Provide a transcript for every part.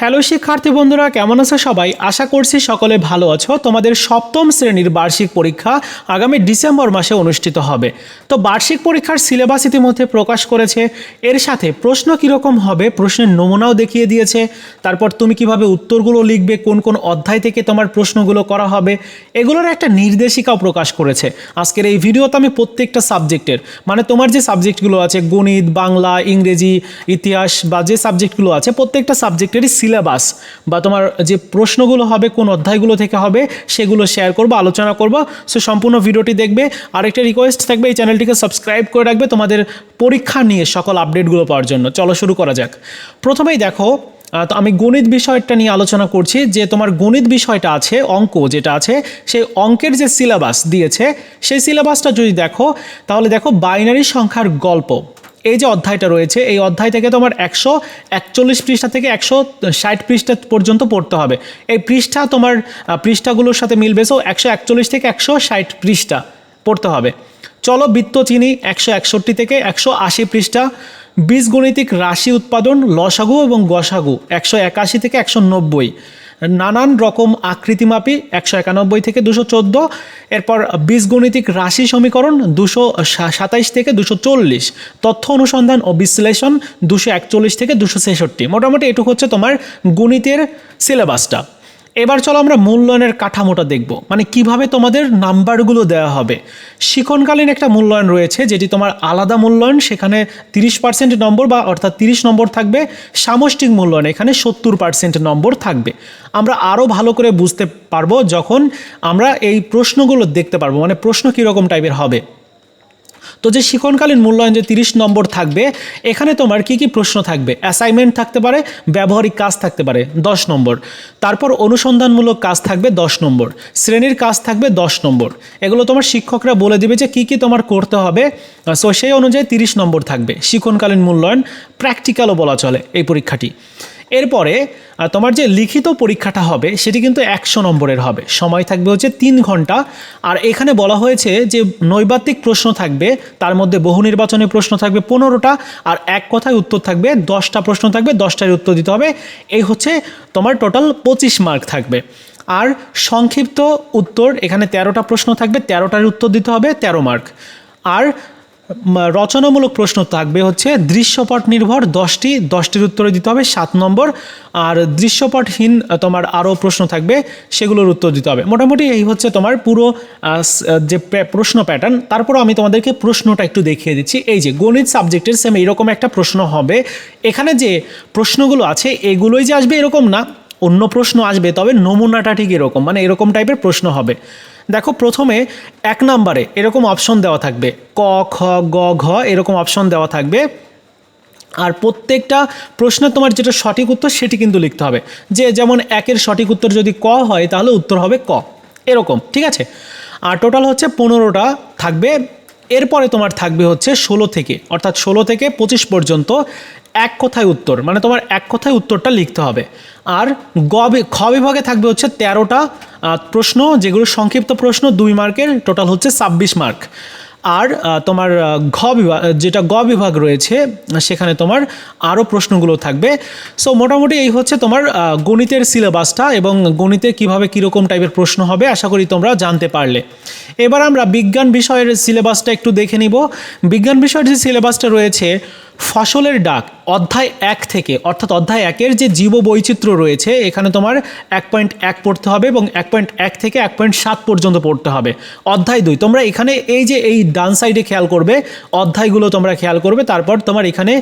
Hello শিক্ষার্থী বন্ধুরা, কেমন আছো সবাই? আশা করছি সকলে ভালো আছো। তোমাদের সপ্তম শ্রেণির বার্ষিক পরীক্ষা আগামী ডিসেম্বর মাসে অনুষ্ঠিত হবে। তো বার্ষিক পরীক্ষার সিলেবাস ইতিমধ্যে প্রকাশ করেছে। এর সাথে প্রশ্ন কীরকম হবে, প্রশ্নের নমুনাও দেখিয়ে দিয়েছে। তারপর তুমি কীভাবে উত্তরগুলো লিখবে, কোন কোন অধ্যায় থেকে তোমার প্রশ্নগুলো করা হবে, এগুলোর একটা নির্দেশিকাও প্রকাশ করেছে। আজকের এই ভিডিওতে আমি প্রত্যেকটা সাবজেক্টের মানে তোমার যে সাবজেক্টগুলো আছে, গণিত, বাংলা, ইংরেজি, ইতিহাস বা যে সাবজেক্টগুলো আছে, প্রত্যেকটা সাবজেক্টেরই সিলেবাস বা তোমার যে প্রশ্নগুলো হবে, কোন অধ্যায়গুলো থেকে হবে, সেগুলো শেয়ার করব, আলোচনা করব। সো সম্পূর্ণ ভিডিওটি দেখবে। আরেকটা রিকোয়েস্ট থাকবে, এই চ্যানেলটিকে সাবস্ক্রাইব করে রাখবে তোমাদের পরীক্ষা নিয়ে সকল আপডেটগুলো পাওয়ার জন্য। চলো শুরু করা যাক। প্রথমেই দেখো তো আমি গণিত বিষয়টা নিয়ে আলোচনা করছি। যে তোমার গণিত বিষয়টা আছে, অঙ্ক যেটা আছে, সেই অঙ্কের যে সিলেবাস দিয়েছে, সেই সিলেবাসটা যদি দেখো, তাহলে দেখো, বাইনারি সংখ্যার গল্প। এই যে অধ্যায়টা রয়েছে, এই অধ্যায় থেকে তোমার একশো একচল্লিশ পৃষ্ঠা থেকে একশো ষাট পৃষ্ঠা পর্যন্ত পড়তে হবে। এই পৃষ্ঠা তোমার পৃষ্ঠাগুলোর সাথে মিলবে সো একশো একচল্লিশ থেকে একশো ষাট পৃষ্ঠা পড়তে হবে। চলো বৃত্ত চিনি, একশো একষট্টি থেকে একশো আশি পৃষ্ঠা। বীজগণিতিক রাশি উৎপাদন, লসাগু এবং গসাগু, একশো একাশি থেকে একশো নব্বই। নানান রকম আকৃতি মাপি একশো একানব্বই থেকে দুশো চোদ্দ, এরপর বীজগণিতিক রাশি সমীকরণ দুশো সাতাইশ থেকে দুশো চল্লিশ, তথ্য অনুসন্ধান ও বিশ্লেষণ দুশো একচল্লিশ থেকে দুশো ছেষট্টি। মোটামুটি এটুকু হচ্ছে তোমার গণিতের সিলেবাসটা এবার চলো আমরা মূল্যায়নের কাঠামোটা দেখব। মানে কীভাবে তোমাদের নাম্বারগুলো দেওয়া হবে। শিখনকালীন একটা মূল্যায়ন রয়েছে, যেটি তোমার আলাদা মূল্যায়ন, সেখানে তিরিশ পার্সেন্ট নম্বর বা অর্থাৎ তিরিশ নম্বর থাকবে। সামষ্টিক মূল্যায়ন, এখানে সত্তর পার্সেন্ট নম্বর থাকবে। আমরা আরও ভালো করে বুঝতে পারব যখন আমরা এই প্রশ্নগুলো দেখতে পারব। মানে প্রশ্ন কীরকম টাইপের হবে? তো যে শিক্ষণকালীন মূল্যায়ন যে তিরিশ নম্বর থাকবে, এখানে তোমার কি কি প্রশ্ন থাকবে? অ্যাসাইনমেন্ট থাকতে পারে, ব্যবহারিক কাজ থাকতে পারে, দশ নম্বর। তারপর অনুসন্ধানমূলক কাজ থাকবে, দশ নম্বর। শ্রেণির কাজ থাকবে, দশ নম্বর। এগুলো তোমার শিক্ষকরা বলে দিবে যে কি কি তোমার করতে হবে। সো সেই অনুযায়ী তিরিশ নম্বর থাকবে শিক্ষণকালীন মূল্যায়ন প্র্যাকটিক্যালও বলা চলে এই পরীক্ষাটি। এরপরে তোমার যে লিখিত পরীক্ষাটা হবে, সেটি কিন্তু একশো নম্বরের হবে। সময় থাকবে হচ্ছে তিন ঘণ্টা। আর এখানে বলা হয়েছে যে নৈবাত্তিক প্রশ্ন থাকবে, তার মধ্যে বহু নির্বাচনী প্রশ্ন থাকবে পনেরোটা, আর এক কথায় উত্তর থাকবে দশটা প্রশ্ন থাকবে দশটার উত্তর দিতে হবে। এই হচ্ছে তোমার টোটাল পঁচিশ মার্ক থাকবে। আর সংক্ষিপ্ত উত্তর, এখানে তেরোটা প্রশ্ন থাকবে, তেরোটার উত্তর দিতে হবে, তেরো মার্ক আর রচনামূলক প্রশ্ন থাকবে হচ্ছে, দৃশ্যপট নির্ভর দশটি, দশটির উত্তরে দিতে হবে সাত নম্বর, আর দৃশ্যপটহীন তোমার আরও প্রশ্ন থাকবে, সেগুলোর উত্তর দিতে হবে। মোটামুটি এই হচ্ছে তোমার পুরো যে প্রশ্ন প্যাটার্ন তারপর আমি তোমাদেরকে প্রশ্নটা একটু দেখিয়ে দিচ্ছি। এই যে, গণিত সাবজেক্টের সেম এইরকম একটা প্রশ্ন হবে। এখানে যে প্রশ্নগুলো আছে, এগুলোই যে আসবে এরকম না, অন্য প্রশ্ন আসবে, তবে নমুনাটা ঠিক এরকম মানে এরকম টাইপের প্রশ্ন হবে। দেখো প্রথমে এক নাম্বারে এরকম অপশন দেওয়া থাকবে। ক, খ, গ, ঘ এরকম অপশন দেওয়া থাকবে। আর প্রত্যেকটা প্রশ্নে তোমার যেটা সঠিক উত্তর সেটি কিন্তু লিখতে হবে। যে যেমন একের সঠিক উত্তর যদি ক হয়, তাহলে উত্তর হবে ক। এরকম, ঠিক আছে? আর টোটাল হচ্ছে পনেরোটা থাকবে। এরপরে তোমার থাকবে হচ্ছে ষোলো থেকে, অর্থাৎ ষোলো থেকে পঁচিশ পর্যন্ত এক কথায় উত্তর মানে তোমার এক কথায় উত্তরটা লিখতে হবে। আর গ খ বিভাগে থাকবে হচ্ছে তেরোটা প্রশ্ন, যেগুলো সংক্ষিপ্ত প্রশ্ন, দুই মার্কের, টোটাল হচ্ছে ছাব্বিশ মার্ক। আর তোমার ঘ বিভাগ যেটা গ বিভাগ রয়েছে, সেখানে তোমার আরও প্রশ্নগুলো থাকবে। সো মোটামুটি এই হচ্ছে তোমার গণিতের সিলেবাসটা এবং গণিতে কীভাবে কীরকম টাইপের প্রশ্ন হবে, আশা করি তোমরা জানতে পারলে। এবার আমরা বিজ্ঞান বিষয়ের সিলেবাসটা একটু দেখে নিব। বিজ্ঞান বিষয়ের যে সিলেবাসটা রয়েছে ফসলের ডাক, অধ্যায় এক থেকে, অর্থাৎ অধ্যায় একের যে জীব বৈচিত্র্য রয়েছে, এখানে তোমার এক পয়েন্ট এক পড়তে হবে এবং এক পয়েন্ট এক থেকে এক পয়েন্ট সাত পর্যন্ত পড়তে হবে। অধ্যায় দুই, তোমরা এখানে এই যে এই ডান সাইডে খেয়াল করবে, অধ্যায়গুলো তোমরা খেয়াল করবে, তারপর তোমার এখানে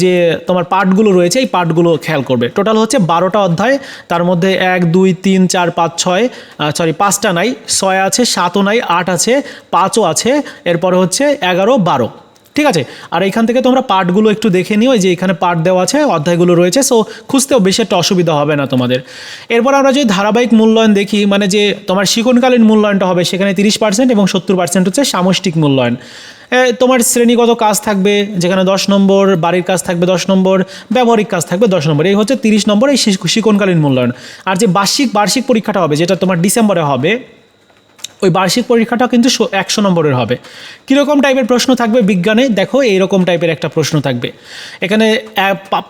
যে তোমার পার্টগুলো রয়েছে, এই পার্টগুলো খেয়াল করবে। টোটাল হচ্ছে বারোটা অধ্যায়, তার মধ্যে এক, দুই, তিন, চার, পাঁচ, ছয় সরি পাঁচটা নাই, ছয় আছে, সাতও নাই, আট আছে, পাঁচও আছে, এরপরে হচ্ছে এগারো, বারো। ঠিক আছে? আর এখান থেকে তোমরা পার্টগুলো একটু দেখে নিও যে এখানে পার্ট দেওয়া আছে, অধ্যায়গুলো রয়েছে সো খুঁজতেও বেশি একটা অসুবিধা হবে না তোমাদের। এরপর আমরা যদি ধারাবাহিক মূল্যায়ন দেখি মানে যে তোমার শিক্ষণকালীন মূল্যায়নটা হবে, সেখানে তিরিশ পার্সেন্ট এবং সত্তর পার্সেন্ট হচ্ছে সামষ্টিক মূল্যায়ন। তোমার শ্রেণীগত কাজ থাকবে, যেখানে দশ নম্বর, বাড়ির কাজ থাকবে দশ নম্বর, ব্যবহারিক কাজ থাকবে দশ নম্বর, এই হচ্ছে তিরিশ নম্বর, এই শিক্ষণকালীন মূল্যায়ন। আর যে বার্ষিক বার্ষিক পরীক্ষাটা হবে, যেটা তোমার ডিসেম্বরে হবে ওই বার্ষিক পরীক্ষাটা কিন্তু একশো নম্বরের হবে। কীরকম টাইপের প্রশ্ন থাকবে বিজ্ঞানে? দেখো, এইরকম টাইপের একটা প্রশ্ন থাকবে। এখানে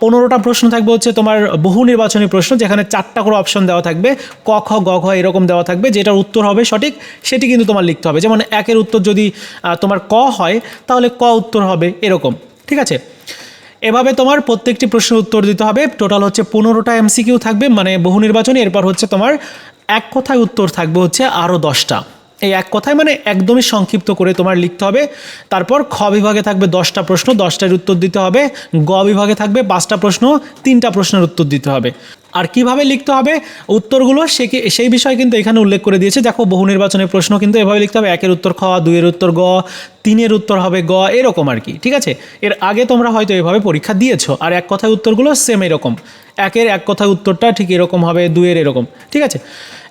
পনেরোটা প্রশ্ন থাকবে হচ্ছে তোমার বহু নির্বাচনী প্রশ্ন, যেখানে চারটা করে অপশন দেওয়া থাকবে। ক, খ, গ, ঘ এরকম দেওয়া থাকবে, যেটার উত্তর হবে সঠিক, সেটি কিন্তু তোমার লিখতে হবে। যেমন একের উত্তর যদি তোমার ক হয়, তাহলে ক উত্তর হবে, এরকম। ঠিক আছে? এভাবে তোমার প্রত্যেকটি প্রশ্নের উত্তর দিতে হবে। টোটাল হচ্ছে পনেরোটা এমসিকিউ থাকবে মানে বহু নির্বাচনী, এরপর হচ্ছে তোমার এক কথায় উত্তর থাকবে হচ্ছে আরও দশটা। এই এক কথায় মানে একদমই সংক্ষিপ্ত করে তোমার লিখতে হবে। তারপর খ বিভাগে থাকবে দশটা প্রশ্ন, দশটার উত্তর দিতে হবে। গ বিভাগে থাকবে পাঁচটা প্রশ্ন, তিনটা প্রশ্নের উত্তর দিতে হবে। আর কীভাবে লিখতে হবে? উত্তরগুলো সে সেই বিষয় কিন্তু এখানে উল্লেখ করে দিয়েছে। দেখো, বহু নির্বাচনের প্রশ্ন কিন্তু এভাবে লিখতে হবে। একের উত্তর খ, দুইয়ের উত্তর গ, তিনের উত্তর হবে গ, এরকম আর কি, ঠিক আছে? এর আগে তোমরা হয়তো এভাবে পরীক্ষা দিয়েছ। আর এক কথায় উত্তরগুলো সেম এরকম। একের এক কথায় উত্তরটা ঠিক এরকম হবে, দুইয়ের এরকম, ঠিক আছে?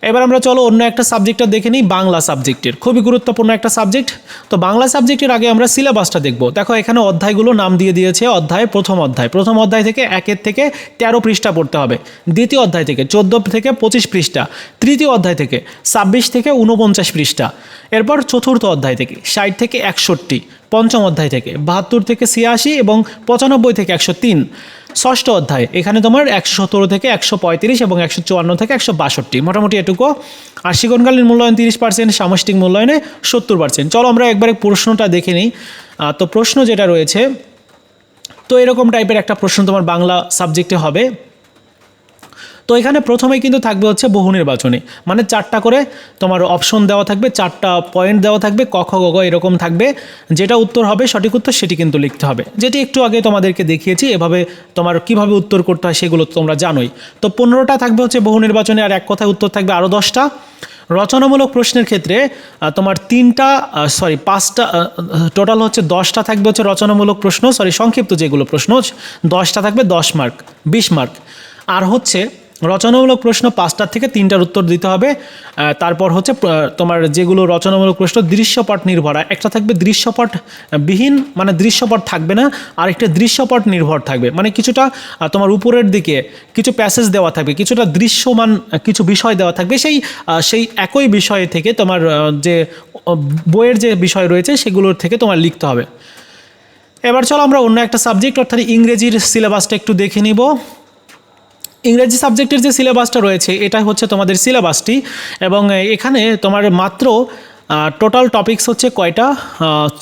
এবার আমরা চলো অন্য একটা সাবজেক্টটা দেখে নিই, বাংলা সাবজেক্টের খুবই গুরুত্বপূর্ণ একটা সাবজেক্ট তো বাংলা সাবজেক্টের আগে আমরা সিলেবাসটা দেখব। দেখো, এখানে অধ্যায়গুলো নাম দিয়ে দিয়েছে অধ্যায় প্রথম অধ্যায়। প্রথম অধ্যায় থেকে একের থেকে তেরো পৃষ্ঠা পড়তে হবে। দ্বিতীয় অধ্যায় থেকে চোদ্দ থেকে পঁচিশ পৃষ্ঠা। তৃতীয় অধ্যায় থেকে ছাব্বিশ থেকে উনপঞ্চাশ পৃষ্ঠা। এরপর চতুর্থ অধ্যায় থেকে ষাট থেকে একষট্টি। পঞ্চম অধ্যায় থেকে বাহাত্তর থেকে ছিয়াশি এবং পঁচানব্বই থেকে একশো তিন। ষষ্ঠ অধ্যায়। এখানে তোমার একশো সতেরো থেকে একশো পঁয়ত্রিশ এবং একশো চুয়ান্ন থেকে একশো বাষট্টি। মোটামুটি এটুকু। আর শিকনকালীন মূল্যায়ন তিরিশ পার্সেন্ট, সামষ্টিক মূল্যায়নে সত্তর পার্সেন্ট। চলো আমরা একবারে প্রশ্নটা দেখে নিই। তো প্রশ্ন যেটা রয়েছে, তো এরকম টাইপের একটা প্রশ্ন তোমার বাংলা সাবজেক্টে হবে। তো এখানে প্রথমেই কিন্তু থাকবে হচ্ছে বহু নির্বাচনী। মানে চারটা করে তোমার অপশন দেওয়া থাকবে, চারটা পয়েন্ট দেওয়া থাকবে, ক, খ, গ ঘ এরকম থাকবে। যেটা উত্তর হবে, সঠিক উত্তর সেটি কিন্তু লিখতে হবে। যেটি একটু আগে তোমাদেরকে দেখিয়েছি, এভাবে তোমার কীভাবে উত্তর করতে হয় সেগুলো তোমরা জানোই। তো পনেরোটা থাকবে হচ্ছে বহু নির্বাচনে, আর এক কথায় উত্তর থাকবে আরও দশটা। রচনামূলক প্রশ্নের ক্ষেত্রে তোমার তিনটা সরি পাঁচটা টোটাল হচ্ছে দশটা থাকবে হচ্ছে রচনামূলক প্রশ্ন সরি সংক্ষিপ্ত যেগুলো প্রশ্ন, দশটা থাকবে দশ মার্ক বিশ মার্ক আর হচ্ছে রচনামূলক প্রশ্ন পাঁচটার থেকে তিনটার উত্তর দিতে হবে। তারপর হচ্ছে তোমার যেগুলো রচনামূলক প্রশ্ন, দৃশ্যপট নির্ভর। একটা থাকবে দৃশ্যপট বিহীন মানে দৃশ্যপট থাকবে না, আর একটা দৃশ্যপট নির্ভর থাকবে। মানে কিছুটা তোমার উপরের দিকে কিছু প্যাসেজ দেওয়া থাকবে, কিছুটা দৃশ্যমান কিছু বিষয় দেওয়া থাকবে। সেই সেই একই বিষয় থেকে তোমার যে বইয়ের যে বিষয় রয়েছে, সেগুলোর থেকে তোমার লিখতে হবে। এবার চলো আমরা অন্য একটা সাবজেক্ট অর্থাৎ ইংরেজির সিলেবাসটা একটু দেখে নিব। ইংরেজি সাবজেক্টের যে সিলেবাসটা রয়েছে, এটা হচ্ছে তোমাদের সিলেবাসটি এবং এখানে তোমার মাত্র টোটাল টপিকস হচ্ছে কয়টা?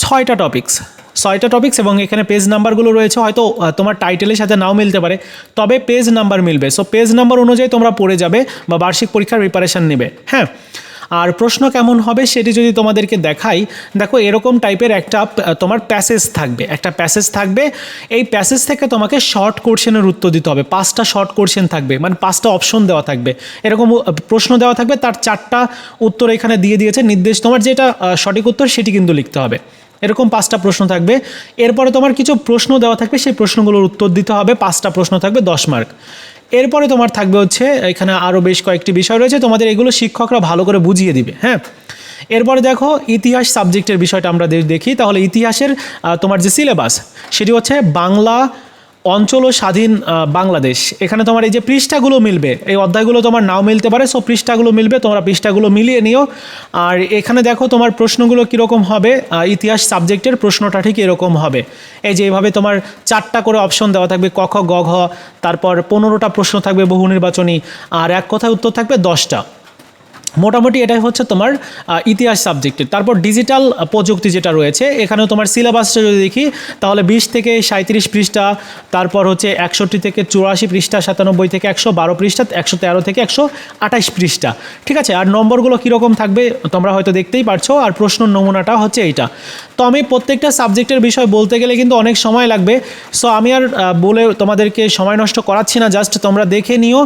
ছয়টা টপিকস ছয়টা টপিক্স এবং এখানে পেজ নাম্বারগুলো রয়েছে, হয়তো তোমার টাইটেলের সাথে নাও মিলতে পারে, তবে পেজ নাম্বার মিলবে। সো পেজ নাম্বার অনুযায়ী তোমরা পড়ে যাবে বা বার্ষিক পরীক্ষার প্রিপারেশান নেবে। হ্যাঁ? আর প্রশ্ন কেমন হবে সেটি যদি তোমাদেরকে দেখাই, দেখো এরকম টাইপের একটা তোমার প্যাসেজ থাকবে। একটা প্যাসেজ থাকবে, এই প্যাসেজ থেকে তোমাকে শর্ট কোশ্চেনের উত্তর দিতে হবে। পাঁচটা শর্ট কোশ্চেন থাকবে মানে পাঁচটা অপশন দেওয়া থাকবে। এরকম প্রশ্ন দেওয়া থাকবে, তার চারটা উত্তর এখানে দিয়ে দিয়েছে। নির্দেশ, তোমার যেটা সঠিক উত্তর সেটি কিন্তু লিখতে হবে। এরকম পাঁচটা প্রশ্ন থাকবে। এরপরে তোমার কিছু প্রশ্ন দেওয়া থাকবে, সেই প্রশ্নগুলোর উত্তর দিতে হবে। পাঁচটা প্রশ্ন থাকবে, দশ মার্ক এরপরে তোমার থাকবে হচ্ছে, এখানে আরও বেশ কয়েকটি বিষয় রয়েছে, তোমাদের এগুলো শিক্ষকরা ভালো করে বুঝিয়ে দিবে হ্যাঁ? এরপরে দেখো, ইতিহাস সাবজেক্টের বিষয়টা আমরা দেখি, তাহলে ইতিহাসের তোমার যে সিলেবাস সেটি হচ্ছে বাংলা অঞ্চল ও স্বাধীন বাংলাদেশ। এখানে তোমার এই যে পৃষ্ঠাগুলো মিলবে, এই অধ্যায়গুলো তোমার নাও মিলতে পারে সো পৃষ্ঠাগুলো মিলবে, তোমরা পৃষ্ঠাগুলো মিলিয়ে নিও। আর এখানে দেখো তোমার প্রশ্নগুলো কীরকম হবে ইতিহাস সাবজেক্টের প্রশ্নটা ঠিক এরকম হবে। এই যে এইভাবে তোমার চারটা করে অপশন দেওয়া থাকবে, ক, খ, গ, ঘ, তারপর পনেরোটা প্রশ্ন থাকবে বহু নির্বাচনী, আর এক কথায় উত্তর থাকবে দশটা। মোটামুটি এটাই হচ্ছে তোমার ইতিহাস সাবজেক্টের তারপর ডিজিটাল প্রযুক্তি যেটা রয়েছে, এখানেও তোমার সিলেবাসটা যদি দেখি, তাহলে বিশ থেকে সাঁত্রিশ পৃষ্ঠা, তারপর হচ্ছে একষট্টি থেকে চুরাশি পৃষ্ঠা, সাতানব্বই থেকে একশো বারো পৃষ্ঠা, একশো তেরো থেকে একশো আঠাশ পৃষ্ঠা। ঠিক আছে? আর নম্বরগুলো কীরকম থাকবে তোমরা হয়তো দেখতেই পারছ, আর প্রশ্ন নমুনাটা হচ্ছে এইটা। তো আমি প্রত্যেকটা সাবজেক্টের বিষয় বলতে গেলে কিন্তু অনেক সময় লাগবে। সো আমি আর বলে তোমাদেরকে সময় নষ্ট করাচ্ছি না জাস্ট তোমরা দেখে নিও।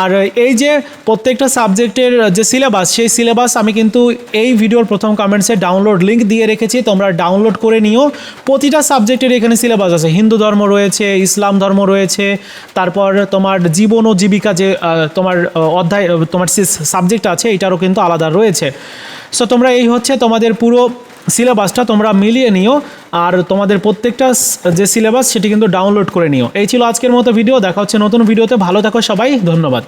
আর এই যে প্রত্যেকটা সাবজেক্টের যে সিলেবাস সেই সিলেবাস আমি কিন্তু এই ভিডিওর প্রথম কমেন্টসে ডাউনলোড লিঙ্ক দিয়ে রেখেছি, তোমরা ডাউনলোড করে নিও। প্রতিটা সাবজেক্টের এখানে সিলেবাস আছে। হিন্দু ধর্ম রয়েছে, ইসলাম ধর্ম রয়েছে, তারপর তোমার জীবন ও জীবিকা যে তোমার অধ্যায়, তোমার সাবজেক্ট আছে, এটারও কিন্তু আলাদা রয়েছে। সো তোমরা এই হচ্ছে তোমাদের পুরো সিলেবাসটা তোমরা মিলিয়ে নিও, আর তোমাদের প্রত্যেকটা যে সিলেবাস সেটি কিন্তু ডাউনলোড করে নিও। এই ছিল আজকের মতো ভিডিও, দেখা হচ্ছে নতুন ভিডিওতে। ভালো থাকো সবাই, ধন্যবাদ।